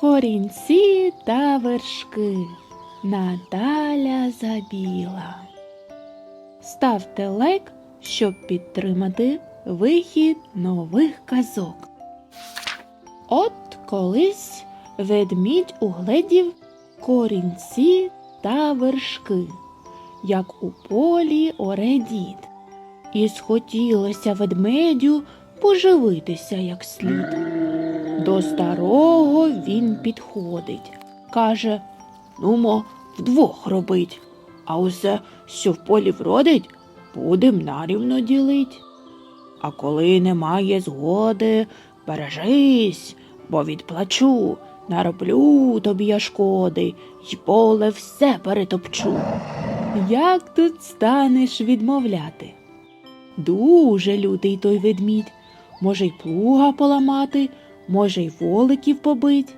Корінці та вершки Наталя Забіла. Ставте лайк, щоб підтримати вихід нових казок. От колись ведмідь угледів корінці та вершки, як у полі оре дід. І схотілося ведмедю поживитися як слід. До старого він підходить, каже Нумо, вдвох робить, а усе, що в полі вродить, будем нарівно ділить. А коли немає згоди, бережись, бо відплачу, нароблю тобі я шкоди, й поле все перетопчу. Як тут станеш відмовляти? Дуже лютий той ведмідь, може й плуга поламати, може й воликів побить.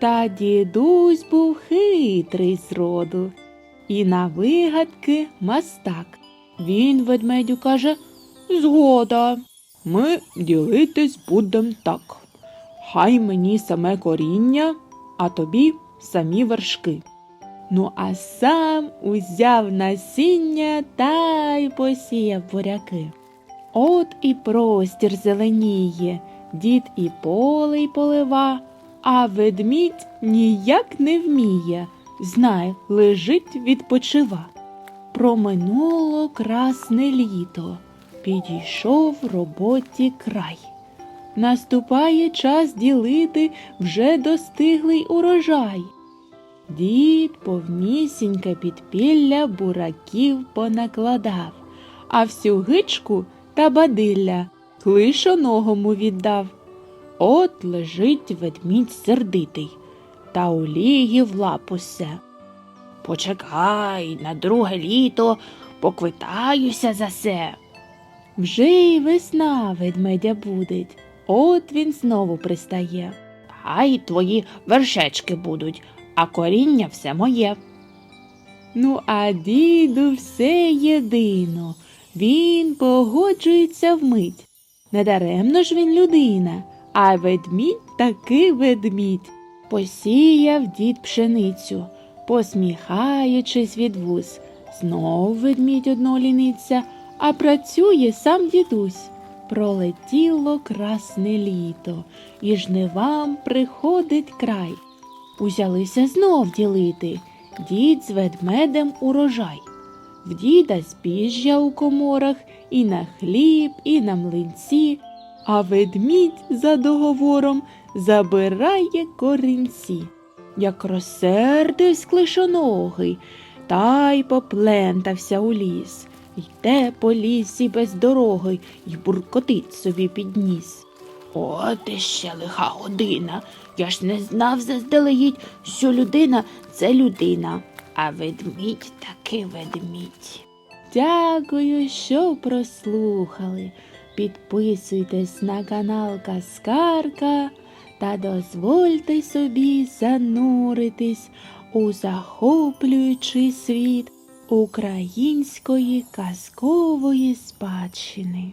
Та дідусь був хитрий зроду, і на вигадки мастак. Він ведмедю каже Згода. Ми ділитись будем так. Хай мені саме коріння, а тобі самі вершки. Ну, а сам узяв насіння та й посіяв буряки. От і простір зеленіє, дід і поле й полива, а ведмідь ніяк не вміє, знай, лежить відпочива. Проминуло красне літо, підійшов роботі край. Наступає час ділити вже достиглий урожай. Дід повнісіньке підпілля бураків понакладав, а всю гичку та бадилля клишоногому віддав. От лежить ведмідь сердитий, та лігі в лапусе. Почекай, на друге літо поквитаюся за се. Вже й весна ведмедя будить, от він знову пристає. Хай твої вершечки будуть, а коріння все моє. Ну, а діду все єдино, він погоджується вмить. Недаремно ж він людина, а ведмідь таки ведмідь. Посіяв дід пшеницю, посміхаючись від вуз. Знов ведмідь одноліниця, а працює сам дідусь. Пролетіло красне літо, і жнивам приходить край. Узялися знов ділити дід з ведмедем урожай. В діда збіжжя у коморах, і на хліб, і на млинці, а ведмідь за договором забирає корінці. Як розсердивсь клишоногий, та й поплентався у ліс. Йде по лісі без дороги й буркотить собі під ніс. От іще лиха година. Я ж не знав заздалегідь, що людина це людина, а ведмідь таки ведмідь. Дякую, що прослухали. Підписуйтесь на канал Каскарка та дозвольте собі зануритись у захоплюючий світ української казкової спадщини.